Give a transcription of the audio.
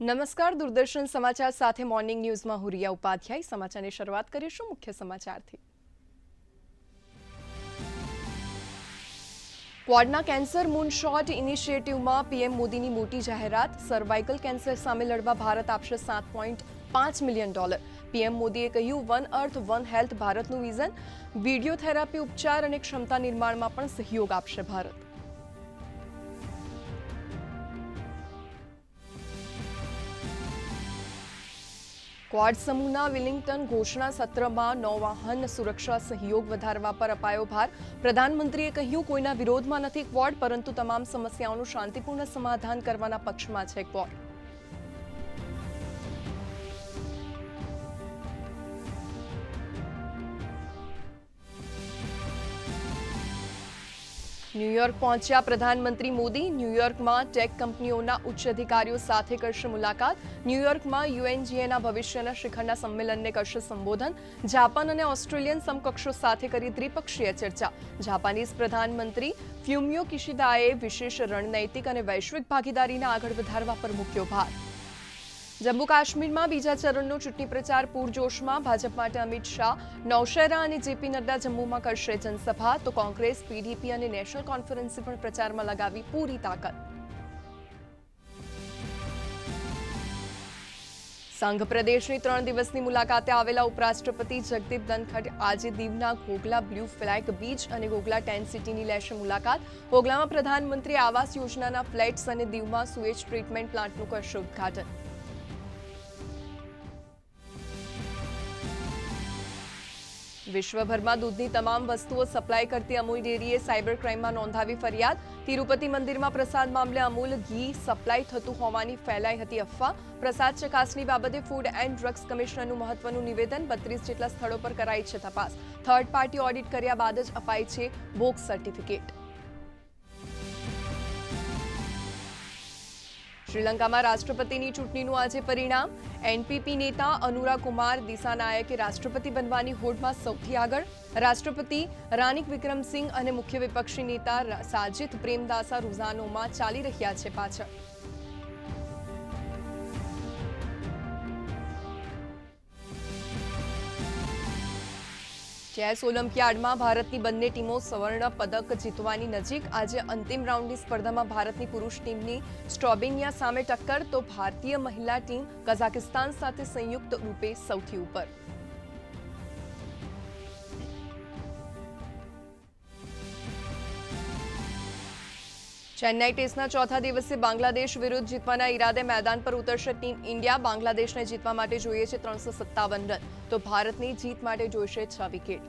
નમસ્કાર, દૂરદર્શન સમાચાર સાથે મોર્નિંગ ન્યૂઝમાં હું રિયા ઉપાધ્યાય. સમાચારની શરૂઆત કરીશું મુખ્ય સમાચારથી. ક્વાડના કેન્સર મૂનશોટ ઇનિશિયેટિવમાં પીએમ મોદીની મોટી જાહેરાત. સર્વાઇકલ કેન્સર સામે લડવા ભારત આપશે સાત પોઈન્ટ પાંચ મિલિયન ડોલર. પીએમ મોદીએ કહ્યું, વન અર્થ, વન હેલ્થ ભારતનું વિઝન. વીડિયો થેરાપી ઉપચાર અને ક્ષમતા નિર્માણમાં પણ સહયોગ આપશે ભારત. ક્વાડ સમૂહના વિલિંગ્ટન ઘોષણા સત્રમાં નૌવાહન સુરક્ષા સહયોગ વધારવા પર અપાયો ભાર. પ્રધાનમંત્રીએ કહ્યું, કોઈના વિરોધમાં નથી ક્વોડ પરંતુ તમામ સમસ્યાઓનું શાંતિપૂર્ણ સમાધાન કરવાના પક્ષમાં છે ક્વાડ ન્યૂયોર્ક પહોંચ્યા પ્રધાનમંત્રી મોદી. ન્યૂયોર્કમાં ટેક કંપનીઓના ઉચ્ચ અધિકારીઓ સાથે કરશે મુલાકાત. ન્યૂયોર્કમાં યુએનજીએના ભવિષ્યના શિખરના સંમેલનને કરશે સંબોધન. જાપાન અને ઓસ્ટ્રેલિયન સમકક્ષો સાથે કરી દ્વિપક્ષીય ચર્ચા. જાપાનીઝ પ્રધાનમંત્રી ફ્યુમિયો કિશિદાએ વિશેષ રણનૈતિક અને વૈશ્વિક ભાગીદારીને આગળ વધારવા પર મૂક્યો ભાર. જમ્મુ કાશ્મીરમાં બીજા ચરણનો ચૂંટણી પ્રચાર પૂરજોશમાં ભાજપ માટે અમિત શાહ, નૌશેરા અને જેપી નડ્ડા જમ્મુમાં કરશે જનસભા, તો કોંગ્રેસ, પીડીપી અને નેશનલ કોન્ફરન્સે પણ પ્રચારમાં લગાવી પૂરી તાકાત સંઘ પ્રદેશની ત્રણ દિવસની મુલાકાતે આવેલા ઉપરાષ્ટ્રપતિ જગદીપ ધનખડ આજે દીવના ઘોઘલા બ્લુ ફ્લેગ બીચ અને ઘોઘલા ટેન્ટ સિટીની લેશે મુલાકાત. ઘોઘલામાં પ્રધાનમંત્રી આવાસ યોજનાના ફ્લેટ્સ અને દીવમાં સુએજ ટ્રીટમેન્ટ પ્લાન્ટનું કરશે ઉદ્ઘાટન. વિશ્વભરમાં દૂધની તમામ વસ્તુઓ સપ્લાય કરતી અમૂલ ડેરીએ સાયબર ક્રાઇમમાં નોંધાવી ફરિયાદ. તિરુપતિ મંદિરમાં પ્રસાદ મામલે અમૂલ ઘી સપ્લાય થતું હોવાની ફેલાઈ હતી અફવા. પ્રસાદ ચકાસણી બાબતે ફૂડ એન્ડ ડ્રગ્સ કમિશનરનું મહત્વનું નિવેદન બત્રીસ જેટલા સ્થળો પર કરાઈ છે તપાસ. થર્ડ પાર્ટી ઓડિટ કર્યા બાદ જ અપાય છે બોક્સ સર્ટિફિકેટ. શ્રીલંકામાં રાષ્ટ્રપતિની ચૂંટણીનું આજે પરિણામ. એનપીપી નેતા અનુરા કુમાર દિસાનાયકે રાષ્ટ્રપતિ બનવાની હોડમાં સૌથી આગળ. રાષ્ટ્રપતિ રાનિક વિક્રમસિંહ અને મુખ્ય વિપક્ષી નેતા સાજિદ પ્રેમદાસા રૂઝાનોમાં ચાલી રહ્યા છે પાછળ. ચેસ ઓલિમ્પિયાડમાં ભારતની બંને ટીમો સ્વર્ણ પદક જીતવાની નજીક આજે અંતિમ રાઉન્ડની સ્પર્ધામાં ભારતની પુરુષ ટીમની સ્ટ્રોબેનિયા સામે ટક્કર, તો ભારતીય મહિલા ટીમ કઝાકિસ્તાન સાથે સંયુક્ત રૂપે સૌથી ઉપર. ચેન્નાઈ ટેસ્ટના ચોથા દિવસે બાંગ્લાદેશ વિરુદ્ધ જીતવાના ઈરાદે મેદાન પર ઉતરશે ટીમ ઇન્ડિયા. બાંગ્લાદેશને જીતવા માટે જોઈએ છે ત્રણસો રન. તો ભારતની જીત માટે જોઈશે છ વિકેટ.